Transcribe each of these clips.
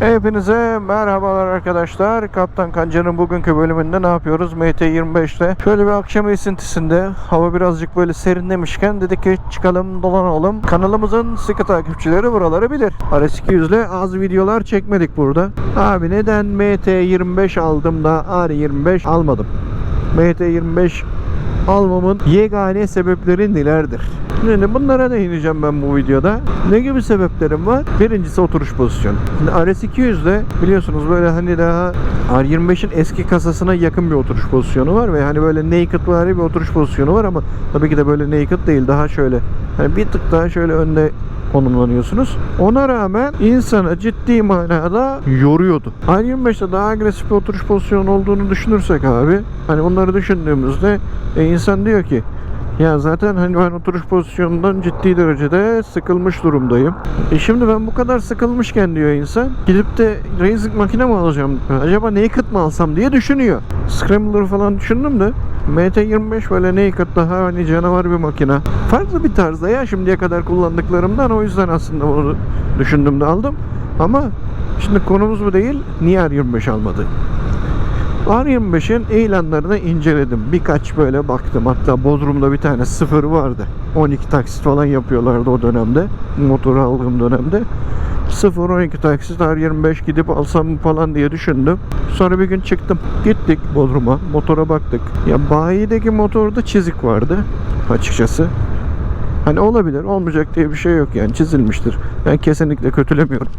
Hepinize merhabalar arkadaşlar. Kaptan Kanca'nın bugünkü bölümünde ne yapıyoruz? MT25'te. Şöyle bir akşam esintisinde hava birazcık böyle serinlemişken dedik ki çıkalım dolanalım. Kanalımızın sıkı takipçileri buraları bilir. RS200 ile az videolar çekmedik burada. Abi neden MT25 aldım da R25 almadım? MT25 almamın yegane sebepleri nelerdir? Şimdi bunlara değineceğim ben bu videoda. Ne gibi sebeplerim var? Birincisi oturuş pozisyonu. Şimdi RS200'de biliyorsunuz böyle hani daha R25'in eski kasasına yakın bir oturuş pozisyonu var ve hani böyle naked bir oturuş pozisyonu var ama tabii ki de böyle naked değil daha şöyle hani bir tık daha şöyle önde konumlanıyorsunuz. Ona rağmen insanı ciddi manada yoruyordu. R25'te daha agresif bir oturuş pozisyonu olduğunu düşünürsek abi hani bunları düşündüğümüzde e, insan diyor ki ya zaten hani ben oturuş pozisyonundan ciddi derecede sıkılmış durumdayım. E şimdi ben bu kadar sıkılmışken diyor insan gidip de racing makine mi alacağım? Acaba naked mı alsam diye düşünüyor. Scrambler falan düşündüm de MT25 böyle naked daha hani canavar bir makine. Farklı bir tarzda ya şimdiye kadar kullandıklarımdan o yüzden aslında bunu düşündüm de aldım. Ama şimdi konumuz bu değil. Niye R25 almadı? R25'in ilanlarını inceledim. Birkaç böyle baktım. Hatta Bodrum'da bir tane sıfır vardı. 12 taksit falan yapıyorlardı o dönemde. Motoru aldığım dönemde. 0-12 taksit R25 gidip alsam falan diye düşündüm. Sonra bir gün çıktım. Gittik Bodrum'a. Motora baktık. Ya bayideki motorda çizik vardı. Açıkçası. Hani olabilir. Olmayacak diye bir şey yok yani. Çizilmiştir. Ben kesinlikle kötülemiyorum.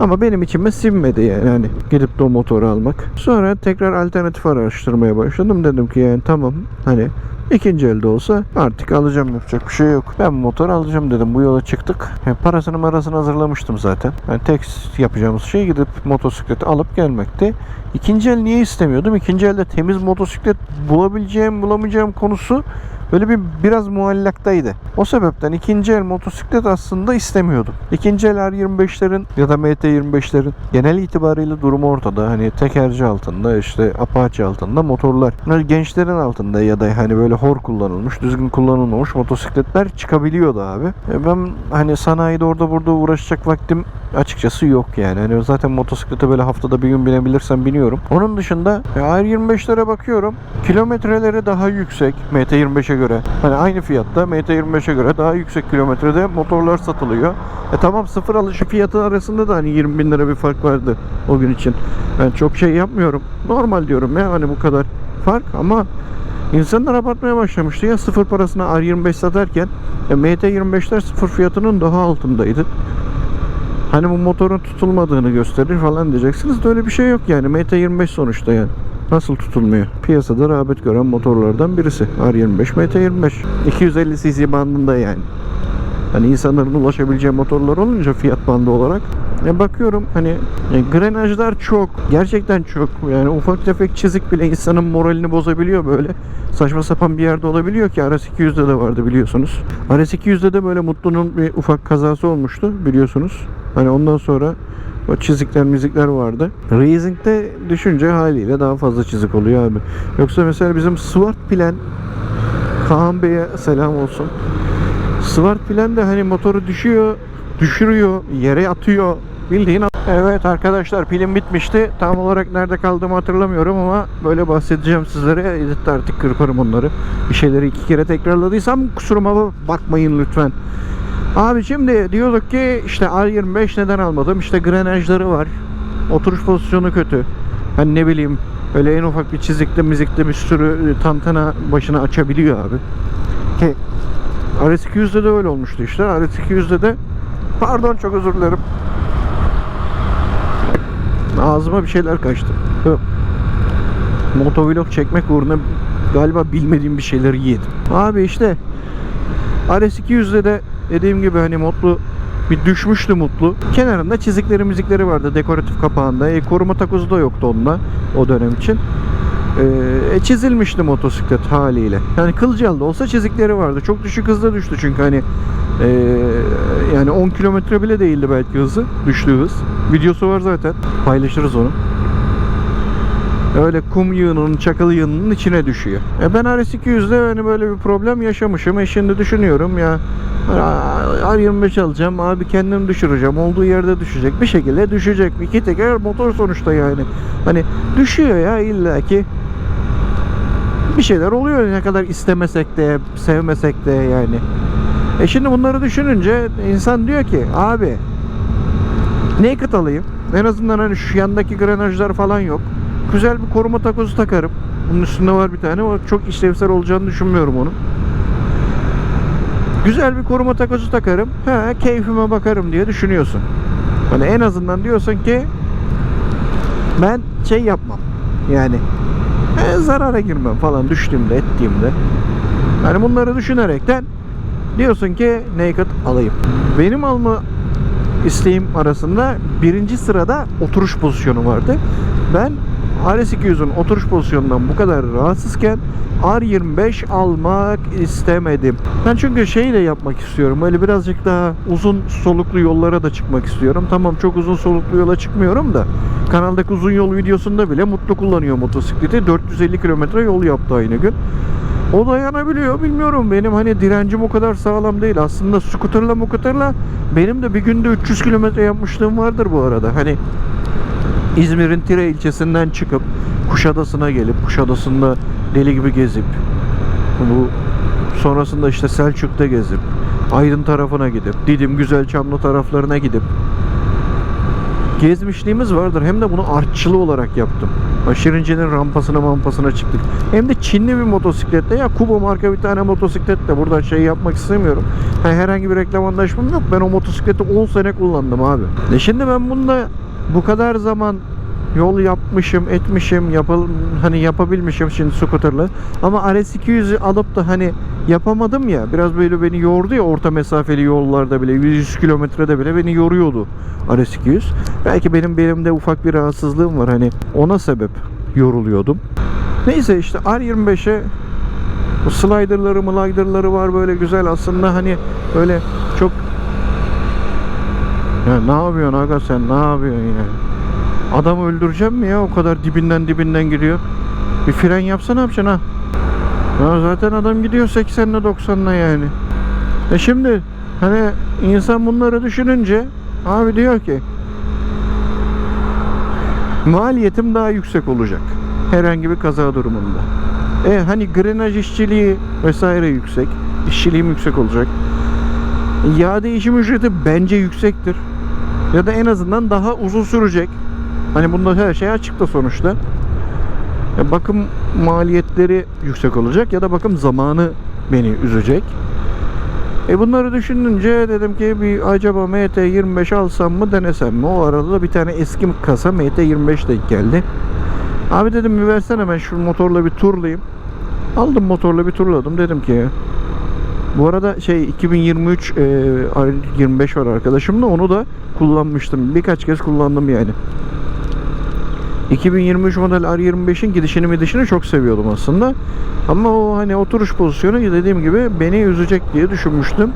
Ama benim içime sinmedi yani hani gidip de o motoru almak. Sonra tekrar alternatif araştırmaya başladım. Dedim ki yani tamam hani ikinci elde olsa artık alacağım yapacak bir şey yok. Ben bu motoru alacağım dedim. Bu yola çıktık. Yani parasını marasını hazırlamıştım zaten. Yani tek yapacağımız şey gidip motosikleti alıp gelmekti. İkinci el niye istemiyordum? İkinci elde temiz motosiklet bulabileceğim bulamayacağım konusu böyle bir biraz muallaktaydı. O sebepten ikinci el motosiklet aslında istemiyordum. İkinci el R25'lerin ya da MT25'lerin genel itibariyle durumu ortada. Hani tekerci altında işte Apache altında motorlar. Hani gençlerin altında ya da hani böyle hor kullanılmış, düzgün kullanılmamış motosikletler çıkabiliyordu abi. E ben hani sanayide orada burada uğraşacak vaktim açıkçası yok yani. Hani zaten motosiklete böyle haftada bir gün binebilirsem biniyorum. Onun dışında e, R25'lere bakıyorum. Kilometreleri daha yüksek MT25'e göre. Hani aynı fiyatta MT25'e göre daha yüksek kilometrede motorlar satılıyor. E tamam sıfır alışı fiyatı arasında da hani 20 bin lira bir fark vardı o gün için. Ben çok şey yapmıyorum. Normal diyorum ya hani bu kadar fark ama İnsanlar abartmaya başlamıştı ya sıfır parasına R25 satarken e, MT25'ler sıfır fiyatının daha altındaydı. Hani bu motorun tutulmadığını gösterir falan diyeceksiniz de öyle bir şey yok yani MT25 sonuçta yani. Nasıl tutulmuyor? Piyasada rağbet gören motorlardan birisi. R25 MT25. 250 cc bandında yani. Hani insanların ulaşabileceği motorlar olunca fiyat bandı olarak ya bakıyorum hani e, grenajlar çok gerçekten çok yani ufak tefek çizik bile insanın moralini bozabiliyor böyle saçma sapan bir yerde olabiliyor ki RS200'de de vardı biliyorsunuz RS200'de de böyle Mutlu'nun bir ufak kazası olmuştu biliyorsunuz hani ondan sonra o çizikler mizikler vardı. Racing'de düşünce haliyle daha fazla çizik oluyor abi. Yoksa mesela bizim Swart Plan Kaan Bey'e selam olsun. Swart Plan de hani motoru düşüyor, düşürüyor, yere atıyor. Bildiğin Evet arkadaşlar pilim bitmişti. Tam olarak nerede kaldığımı hatırlamıyorum ama böyle bahsedeceğim sizlere. Editte artık kırparım onları. Bir şeyleri iki kere tekrarladıysam kusuruma bakmayın lütfen. Abi şimdi diyorduk ki işte R25 neden almadım? İşte grenajları var. Oturuş pozisyonu kötü. Hani ne bileyim öyle en ufak bir çizikte mizikte bir sürü tantana başına açabiliyor abi. Ki RS200'de de öyle olmuştu işte. RS200'de de pardon çok özür dilerim. Ağzıma bir şeyler kaçtı. Hı. Motovlog çekmek uğruna galiba bilmediğim bir şeyleri yedim. Abi işte RS200'de de dediğim gibi hani mutlu bir düşmüştü mutlu. Kenarında çizikleri müzikleri vardı dekoratif kapağında. E, koruma takozu da yoktu onunla o dönem için. E, çizilmişti motosiklet haliyle. Yani kılcal olsa çizikleri vardı. Çok düşük hızda düştü çünkü hani e, yani 10 kilometre bile değildi belki hızı. Düştüğü hız. Videosu var zaten. Paylaşırız onu. Öyle kum yığınının, çakıl yığınının içine düşüyor. E ben RS200'de hani böyle bir problem yaşamışım. E şimdi düşünüyorum ya R25 alacağım abi kendim düşüreceğim. Olduğu yerde düşecek. Bir şekilde düşecek iki teker motor sonuçta yani. Hani düşüyor ya illaki bir şeyler oluyor ne kadar istemesek de sevmesek de yani. E şimdi bunları düşününce insan diyor ki abi naked alayım? En azından hani şu yandaki granajlar falan yok. Güzel bir koruma takozu takarım. Bunun üstünde var bir tane. Ama çok işlevsel olacağını düşünmüyorum onun Güzel bir koruma takozu takarım. Ha, keyfime bakarım diye düşünüyorsun. Hani en azından diyorsun ki ben şey yapmam. Yani e, zarara girmem falan düştüğümde ettiğimde. Hani bunları düşünerekten diyorsun ki naked alayım. Benim alma isteğim arasında birinci sırada oturuş pozisyonu vardı. Ben RS200'ün oturuş pozisyonundan bu kadar rahatsızken R25 almak istemedim. Ben çünkü şey de yapmak istiyorum. Böyle birazcık daha uzun soluklu yollara da çıkmak istiyorum. Tamam çok uzun soluklu yola çıkmıyorum da kanaldaki uzun yol videosunda bile mutlu kullanıyor motosikleti. 450 kilometre yol yaptı aynı gün. O dayanabiliyor bilmiyorum benim hani direncim o kadar sağlam değil aslında skuterla mukuterla benim de bir günde 300 kilometre yapmışlığım vardır bu arada hani İzmir'in Tire ilçesinden çıkıp Kuşadası'na gelip Kuşadası'nda deli gibi gezip bu sonrasında işte Selçuk'ta gezip Aydın tarafına gidip Didim Güzelçamlı taraflarına gidip gezmişliğimiz vardır. Hem de bunu artçılı olarak yaptım. Şirince'nin rampasına mampasına çıktık. Hem de Çinli bir motosikletle ya Kubo marka bir tane motosikletle buradan şey yapmak istemiyorum. Ha, herhangi bir reklam anlaşmam yok. Ben o motosikleti 10 sene kullandım abi. E şimdi ben bunda bu kadar zaman yol yapmışım, etmişim, yapıl hani yapabilmişim şimdi scooter'la. Ama RS200'ü alıp da hani yapamadım ya. Biraz böyle beni yordu ya orta mesafeli yollarda bile 100 kilometrede bile beni yoruyordu RS200. Belki benim belimde ufak bir rahatsızlığım var hani ona sebep yoruluyordum. Neyse işte R25'e bu sliderları sliderları var böyle güzel aslında hani böyle çok ya ne yapıyorsun aga sen ne yapıyorsun yani? Adamı öldüreceğim mi ya o kadar dibinden dibinden gidiyor. Bir fren yapsa ne yapacaksın ha? Ya zaten adam gidiyor 80'le 90'la yani. E şimdi hani insan bunları düşününce abi diyor ki maliyetim daha yüksek olacak. Herhangi bir kaza durumunda. E hani grenaj işçiliği vesaire yüksek. İşçiliğim yüksek olacak. Yağ değişim ücreti bence yüksektir. Ya da en azından daha uzun sürecek. Hani bunda her şey açıkta sonuçta. Ya bakım maliyetleri yüksek olacak ya da bakım zamanı beni üzecek. E bunları düşününce dedim ki bir acaba MT25 alsam mı denesem mi? O arada da bir tane eski kasa MT25 denk geldi. Abi dedim bir versene ben şu motorla bir turlayayım. Aldım motorla bir turladım dedim ki bu arada şey 2023 e, 25 var arkadaşımla onu da kullanmıştım. Birkaç kez kullandım yani. 2023 model R25'in gidişini midişini çok seviyordum aslında. Ama o hani oturuş pozisyonu dediğim gibi beni üzecek diye düşünmüştüm.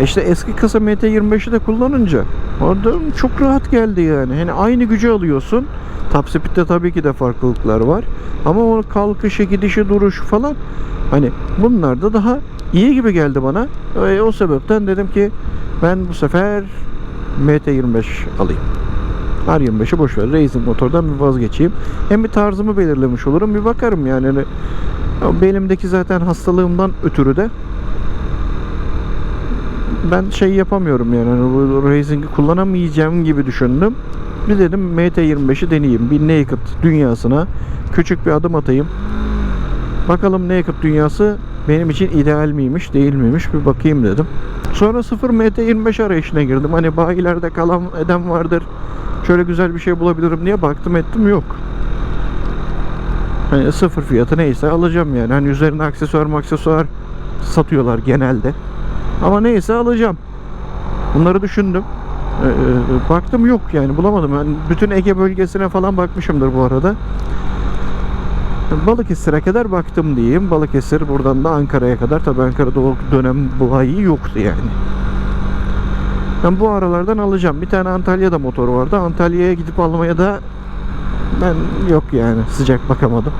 E İşte eski kasa MT25'i de kullanınca orada çok rahat geldi yani. Hani aynı gücü alıyorsun. Top Speed'de tabii ki de farklılıklar var. Ama o kalkışı, gidişi, duruşu falan hani bunlar da daha iyi gibi geldi bana. E, o sebepten dedim ki ben bu sefer MT25 alayım. R25'i boş ver. Racing motordan bir vazgeçeyim. Hem bir tarzımı belirlemiş olurum. Bir bakarım yani. Hani, belimdeki zaten hastalığımdan ötürü de ben şey yapamıyorum yani. Hani bu racing'i kullanamayacağım gibi düşündüm. Bir dedim MT25'i deneyeyim. Bir naked dünyasına küçük bir adım atayım. Bakalım naked dünyası benim için ideal miymiş değil miymiş bir bakayım dedim. Sonra 0 MT25 arayışına girdim. Hani bayilerde kalan eden vardır. Şöyle güzel bir şey bulabilirim diye baktım ettim yok. Hani sıfır fiyatı neyse alacağım yani. Hani üzerine aksesuar aksesuar satıyorlar genelde. Ama neyse alacağım. Bunları düşündüm. Ee, baktım yok yani bulamadım. Yani bütün Ege bölgesine falan bakmışımdır bu arada. Balıkesir'e kadar baktım diyeyim. Balıkesir buradan da Ankara'ya kadar. Tabi Ankara'da o dönem bayi yoktu yani. Ben bu aralardan alacağım. Bir tane Antalya'da motor vardı. Antalya'ya gidip almaya da ben yok yani sıcak bakamadım.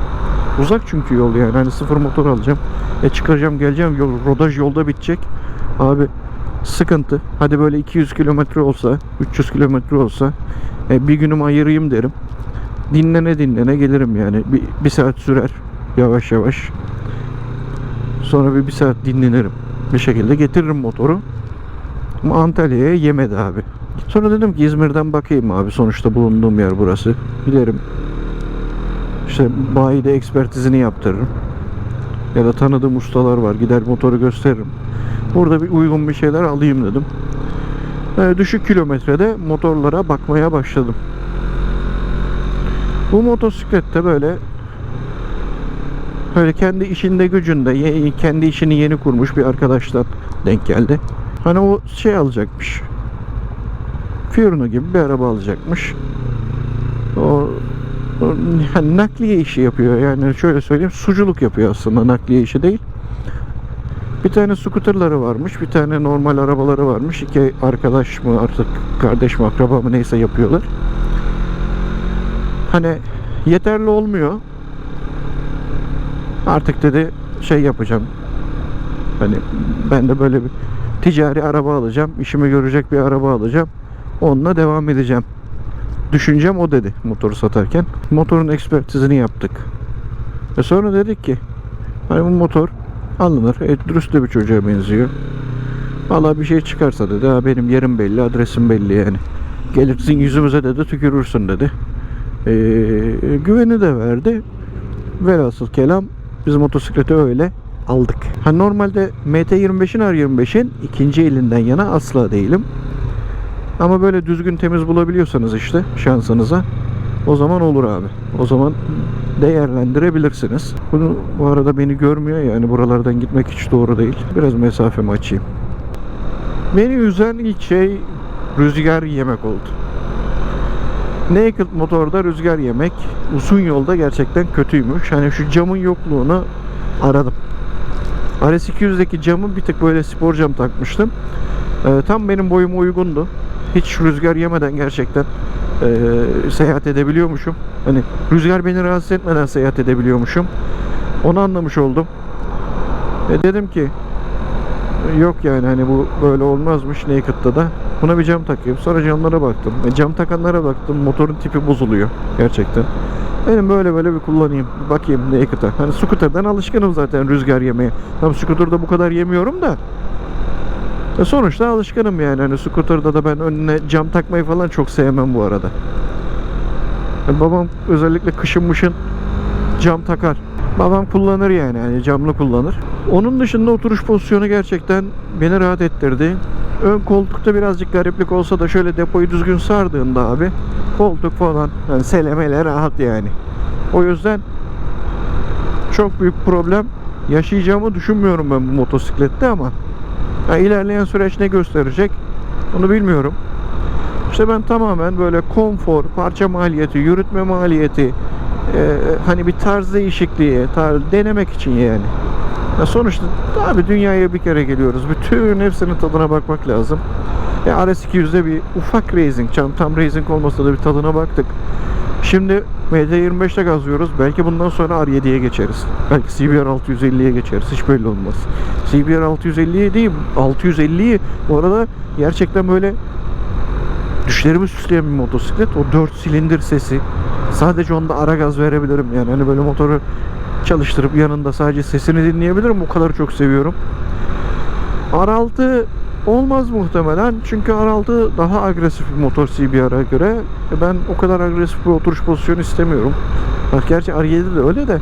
Uzak çünkü yol yani. Hani sıfır motor alacağım. E çıkaracağım geleceğim. Yol, rodaj yolda bitecek. Abi sıkıntı. Hadi böyle 200 kilometre olsa, 300 kilometre olsa e, bir günümü ayırayım derim. Dinlene dinlene gelirim yani. Bir, bir saat sürer yavaş yavaş. Sonra bir, bir saat dinlenirim. Bir şekilde getiririm motoru. Ama Antalya'ya yemedi abi. Sonra dedim ki İzmir'den bakayım abi. Sonuçta bulunduğum yer burası. Giderim. İşte bayide ekspertizini yaptırırım. Ya da tanıdığım ustalar var. Gider motoru gösteririm. Burada bir uygun bir şeyler alayım dedim. Ee, düşük kilometrede motorlara bakmaya başladım. Bu motosiklette böyle böyle kendi işinde gücünde kendi işini yeni kurmuş bir arkadaştan denk geldi. Hani o şey alacakmış. Fiorino gibi bir araba alacakmış. O yani nakliye işi yapıyor. Yani şöyle söyleyeyim suculuk yapıyor aslında nakliye işi değil. Bir tane scooterları varmış, bir tane normal arabaları varmış. İki arkadaş mı artık kardeş mi akraba mı neyse yapıyorlar. Hani yeterli olmuyor. Artık dedi şey yapacağım. Hani ben de böyle bir ticari araba alacağım. işimi görecek bir araba alacağım. Onunla devam edeceğim. Düşüncem o dedi motoru satarken. Motorun ekspertizini yaptık. Ve sonra dedik ki hani bu motor alınır. E, dürüst de bir çocuğa benziyor. Valla bir şey çıkarsa dedi. Ha, benim yerim belli, adresim belli yani. Gelirsin yüzümüze dedi tükürürsün dedi. E, güveni de verdi. Velhasıl kelam biz motosikleti öyle aldık. Ha normalde MT25'in R25'in ikinci elinden yana asla değilim. Ama böyle düzgün temiz bulabiliyorsanız işte şansınıza o zaman olur abi. O zaman değerlendirebilirsiniz. Bunu bu arada beni görmüyor yani buralardan gitmek hiç doğru değil. Biraz mesafemi açayım. Beni üzen ilk şey rüzgar yemek oldu. Naked motorda rüzgar yemek uzun yolda gerçekten kötüymüş. Hani şu camın yokluğunu aradım. RS200'deki camı bir tık böyle spor cam takmıştım. Ee, tam benim boyuma uygundu. Hiç rüzgar yemeden gerçekten e, seyahat edebiliyormuşum. Hani rüzgar beni rahatsız etmeden seyahat edebiliyormuşum. Onu anlamış oldum. E dedim ki yok yani hani bu böyle olmazmış Naked'da da. Buna bir cam takayım. Sonra camlara baktım. E, cam takanlara baktım. Motorun tipi bozuluyor gerçekten. Benim böyle böyle bir kullanayım. Bir bakayım Naked'a. Hani scooter'dan alışkınım zaten rüzgar yemeye. Tam scooter'da bu kadar yemiyorum da. E sonuçta alışkınım yani. Hani scooter'da da ben önüne cam takmayı falan çok sevmem bu arada. E, babam özellikle kışın mışın cam takar. Babam kullanır yani. yani camlı kullanır. Onun dışında oturuş pozisyonu gerçekten beni rahat ettirdi. Ön koltukta birazcık gariplik olsa da şöyle depoyu düzgün sardığında abi koltuk falan yani selemele rahat yani. O yüzden çok büyük problem yaşayacağımı düşünmüyorum ben bu motosiklette ama ya ilerleyen süreç ne gösterecek onu bilmiyorum. İşte ben tamamen böyle konfor, parça maliyeti, yürütme maliyeti, e, hani bir tarz değişikliği, tarz, denemek için yani. Ya sonuçta abi dünyaya bir kere geliyoruz. Bütün hepsinin tadına bakmak lazım. Ya RS200'de bir ufak racing, tam, tam racing olmasa da bir tadına baktık. Şimdi MT25'te gazlıyoruz. Belki bundan sonra R7'ye geçeriz. Belki CBR 650'ye geçeriz. Hiç belli olmaz. CBR 650'yi değil, 650'yi bu arada gerçekten böyle düşlerimi süsleyen bir motosiklet. O 4 silindir sesi. Sadece onda ara gaz verebilirim yani. Hani böyle motoru çalıştırıp yanında sadece sesini dinleyebilirim. O kadar çok seviyorum. R6 olmaz muhtemelen. Çünkü R6 daha agresif bir motor CBR'a göre. E Ben o kadar agresif bir oturuş pozisyonu istemiyorum. Bak gerçi R7 de öyle de.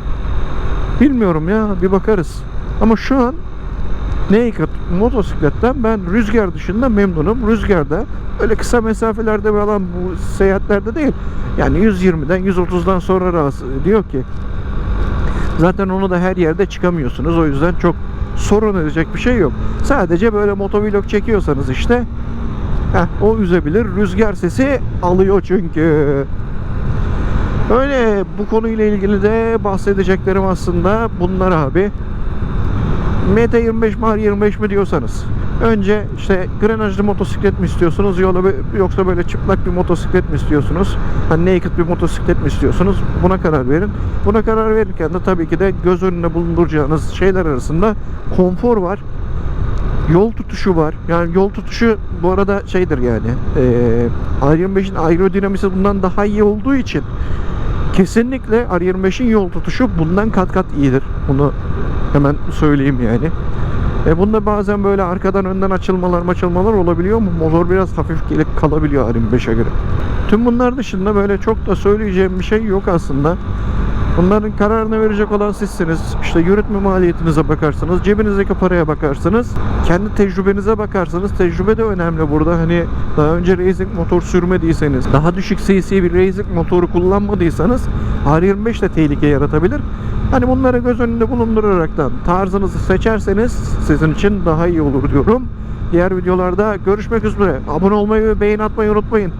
Bilmiyorum ya bir bakarız. Ama şu an Naked motosikletten ben rüzgar dışında memnunum. Rüzgarda öyle kısa mesafelerde falan bu seyahatlerde değil. Yani 120'den 130'dan sonra rahatsız diyor ki Zaten onu da her yerde çıkamıyorsunuz. O yüzden çok sorun edecek bir şey yok. Sadece böyle motovlog çekiyorsanız işte heh, o üzebilir. Rüzgar sesi alıyor çünkü. Öyle bu konuyla ilgili de bahsedeceklerim aslında bunlar abi. MT25 mi R25 mi diyorsanız önce işte grenajlı motosiklet mi istiyorsunuz yola yoksa böyle çıplak bir motosiklet mi istiyorsunuz? Hani naked bir motosiklet mi istiyorsunuz? Buna karar verin. Buna karar verirken de tabii ki de göz önünde bulunduracağınız şeyler arasında konfor var. Yol tutuşu var. Yani yol tutuşu bu arada şeydir yani. Eee R25'in aerodinamisi bundan daha iyi olduğu için kesinlikle R25'in yol tutuşu bundan kat kat iyidir. Bunu hemen söyleyeyim yani. E bunda bazen böyle arkadan önden açılmalar maçılmalar olabiliyor mu? Motor biraz hafif gelip kalabiliyor R25'e göre. Tüm bunlar dışında böyle çok da söyleyeceğim bir şey yok aslında. Bunların kararını verecek olan sizsiniz. İşte yürütme maliyetinize bakarsınız, cebinizdeki paraya bakarsınız, kendi tecrübenize bakarsanız tecrübe de önemli burada. Hani daha önce racing motor sürmediyseniz, daha düşük cc bir racing motoru kullanmadıysanız R25 de tehlike yaratabilir. Hani bunları göz önünde bulunduraraktan tarzınızı seçerseniz sizin için daha iyi olur diyorum. Diğer videolarda görüşmek üzere. Abone olmayı ve beğeni atmayı unutmayın.